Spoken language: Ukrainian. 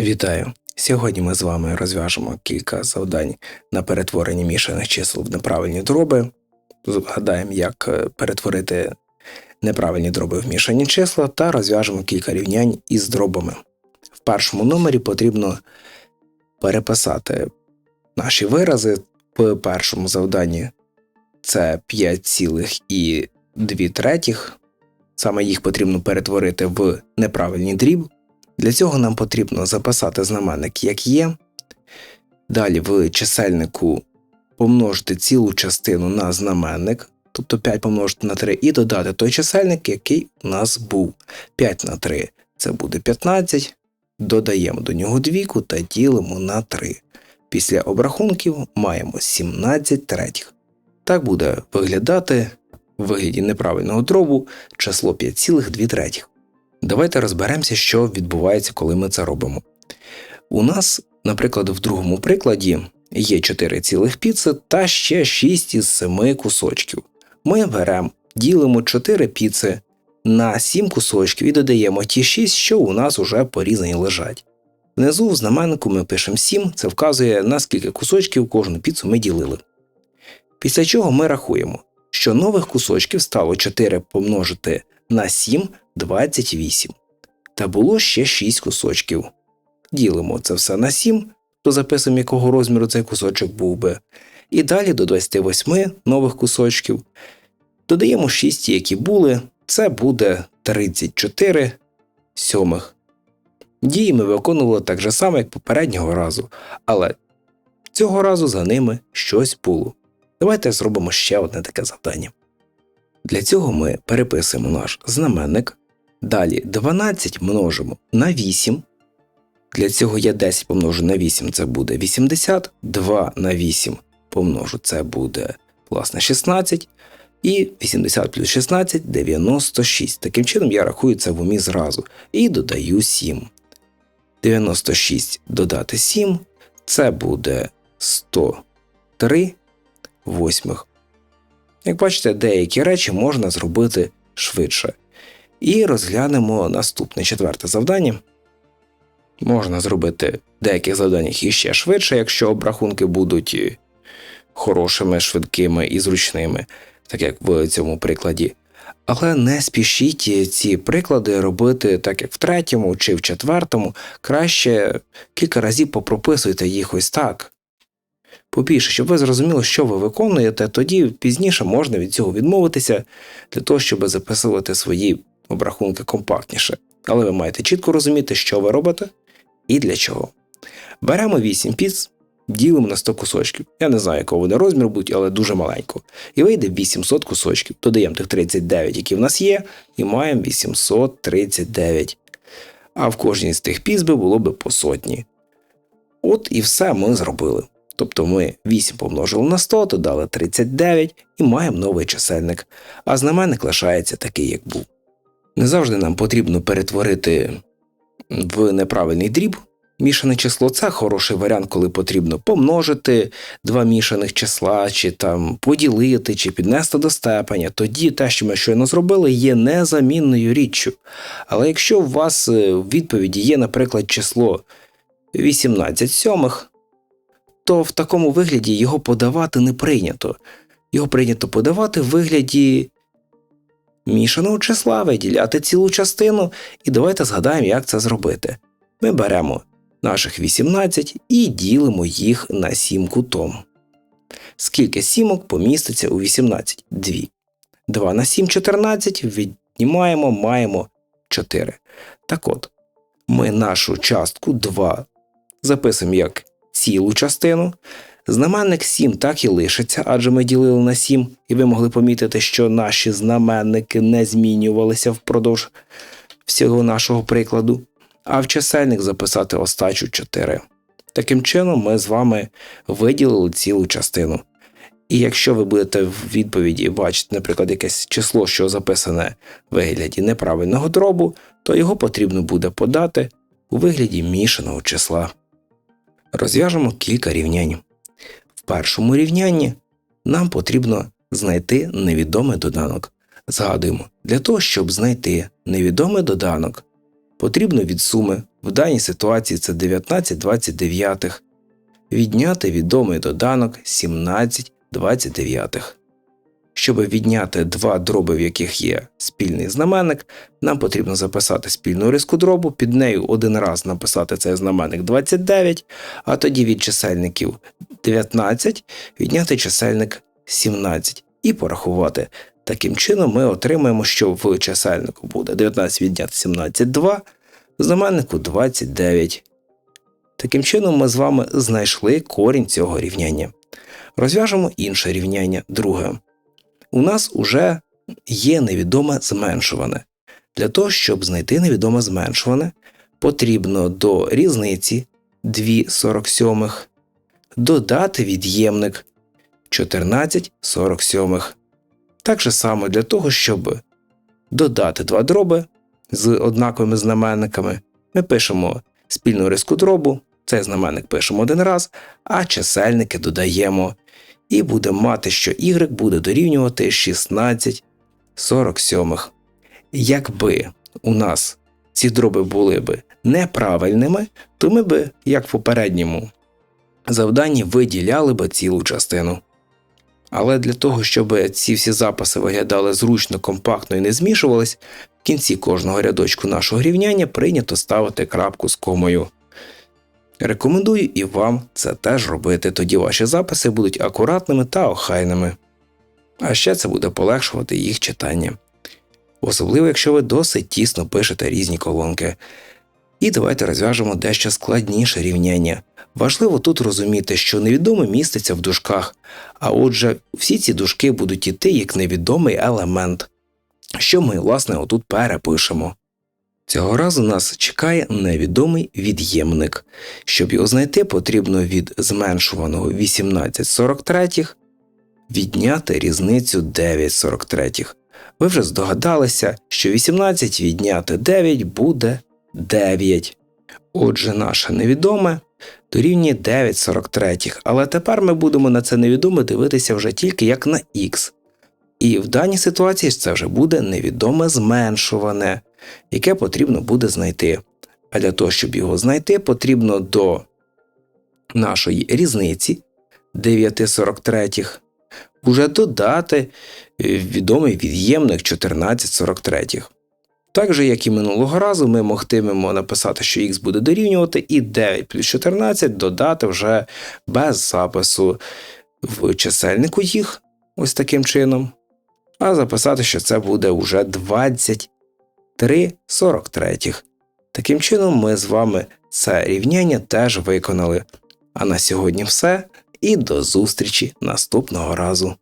Вітаю! Сьогодні ми з вами розв'яжемо кілька завдань на перетворення мішаних чисел в неправильні дроби. Згадаємо, як е, перетворити неправильні дроби в мішані числа та розв'яжемо кілька рівнянь із дробами. В першому номері потрібно переписати наші вирази. В першому завданні це 5,2 третіх. Саме їх потрібно перетворити в неправильний дріб. Для цього нам потрібно записати знаменник як є. Далі в чисельнику помножити цілу частину на знаменник, тобто 5 помножити на 3, і додати той чисельник, який у нас був. 5 на 3 це буде 15. Додаємо до нього двійку та ділимо на 3. Після обрахунків маємо 17 третіх. Так буде виглядати в вигляді неправильного дробу число 5,2 третіх. Давайте розберемося, що відбувається, коли ми це робимо. У нас, наприклад, в другому прикладі є 4 цілих піци та ще 6 із 7 кусочків. Ми беремо, ділимо 4 піци на 7 кусочків і додаємо ті 6, що у нас уже порізані лежать. Внизу в знаменнику ми пишемо 7, це вказує, на скільки кусочків кожну піцу ми ділили. Після чого ми рахуємо, що нових кусочків стало 4 помножити на 7 28. Та було ще 6 кусочків. Ділимо це все на 7, то записуємо, якого розміру цей кусочок був би. І далі до 28 нових кусочків. Додаємо 6, які були, це буде 34 сьомих. Дії ми виконували так же само, як попереднього разу, але цього разу за ними щось було. Давайте зробимо ще одне таке завдання. Для цього ми переписуємо наш знаменник. Далі 12 множимо на 8. Для цього я 10 помножу на 8, це буде 80, 2 на 8 помножу, це буде власне 16. І 80 плюс 16 96. Таким чином я рахую це в умі зразу. І додаю 7. 96 додати 7, це буде 103 восьмих. Як бачите, деякі речі можна зробити швидше. І розглянемо наступне четверте завдання. Можна зробити деяких завданнях іще швидше, якщо обрахунки будуть хорошими, швидкими і зручними, так як в цьому прикладі. Але не спішіть ці приклади робити так, як в третьому чи в четвертому, краще кілька разів попрописуйте їх ось так, побільше, щоб ви зрозуміли, що ви виконуєте, тоді пізніше можна від цього відмовитися для того, щоб записувати свої обрахунки компактніше. Але ви маєте чітко розуміти, що ви робите і для чого. Беремо 8 піц, ділимо на 100 кусочків. Я не знаю, якого вони розмір будуть, але дуже маленько. І вийде 800 кусочків. Додаємо тих 39, які в нас є, і маємо 839. А в кожній з тих піц би було би по сотні. От і все ми зробили. Тобто ми 8 помножили на 100, додали 39 і маємо новий чисельник, а знаменник лишається такий, як був. Не завжди нам потрібно перетворити в неправильний дріб мішане число. Це хороший варіант, коли потрібно помножити два мішаних числа, чи там поділити, чи піднести до степеня. Тоді те, що ми щойно зробили, є незамінною річчю. Але якщо у вас е, в відповіді є, наприклад, число 18 сьомих, то в такому вигляді його подавати не прийнято. Його прийнято подавати в вигляді мішаного числа, виділяти цілу частину, і давайте згадаємо, як це зробити. Ми беремо наших 18 і ділимо їх на 7 кутом. Скільки сімок поміститься у 18? 2. 2 на 7 14, віднімаємо, маємо 4. Так от, ми нашу частку 2 записуємо як цілу частину. Знаменник 7 так і лишиться, адже ми ділили на 7, і ви могли помітити, що наші знаменники не змінювалися впродовж всього нашого прикладу, а в чисельник записати остачу 4. Таким чином, ми з вами виділили цілу частину. І якщо ви будете в відповіді бачити, наприклад, якесь число, що записане в вигляді неправильного дробу, то його потрібно буде подати у вигляді мішаного числа. Розв'яжемо кілька рівнянь. В першому рівнянні нам потрібно знайти невідомий доданок. Згадуємо, для того, щоб знайти невідомий доданок, потрібно від суми В даній ситуації це 19 29. Відняти відомий доданок 17 29. Щоб відняти два дроби, в яких є спільний знаменник, нам потрібно записати спільну риску дробу, під нею один раз написати цей знаменник 29, а тоді від чисельників 19 відняти чисельник 17 і порахувати. Таким чином ми отримаємо, що в чисельнику буде 19 відняти 17 2, в знаменнику 29. Таким чином ми з вами знайшли корінь цього рівняння. Розв'яжемо інше рівняння друге. У нас уже є невідоме зменшуване. Для того, щоб знайти невідоме зменшуване, потрібно до різниці 2 47 додати від'ємник 14 47. Так же само для того, щоб додати два дроби з однаковими знаменниками, ми пишемо спільну риску дробу, цей знаменник пишемо один раз, а чисельники додаємо. І будемо мати, що y буде дорівнювати 16 47. Якби у нас ці дроби були б неправильними, то ми б, як в попередньому завданні, виділяли б цілу частину. Але для того, щоб ці всі записи виглядали зручно, компактно і не змішувались, в кінці кожного рядочку нашого рівняння прийнято ставити крапку з комою. Рекомендую і вам це теж робити, тоді ваші записи будуть акуратними та охайними. А ще це буде полегшувати їх читання. Особливо, якщо ви досить тісно пишете різні колонки. І давайте розв'яжемо дещо складніше рівняння. Важливо тут розуміти, що невідоме міститься в дужках, а отже, всі ці дужки будуть іти як невідомий елемент, що ми, власне, отут перепишемо. Цього разу нас чекає невідомий від'ємник. Щоб його знайти, потрібно від зменшуваного 1843 відняти різницю 943. Ви вже здогадалися, що 18 відняти 9 буде 9. Отже, наше невідоме дорівнює 9,43, але тепер ми будемо на це невідоме дивитися вже тільки як на х. І в даній ситуації це вже буде невідоме зменшуване, яке потрібно буде знайти. А для того, щоб його знайти, потрібно до нашої різниці 9,43 уже додати е, відомий від'ємник 14,43. Так же, як і минулого разу, ми могтимемо написати, що х буде дорівнювати, і 9 плюс 14 додати вже без запису в чисельнику їх, ось таким чином, а записати, що це буде вже 23 43. Таким чином, ми з вами це рівняння теж виконали. А на сьогодні все, і до зустрічі наступного разу.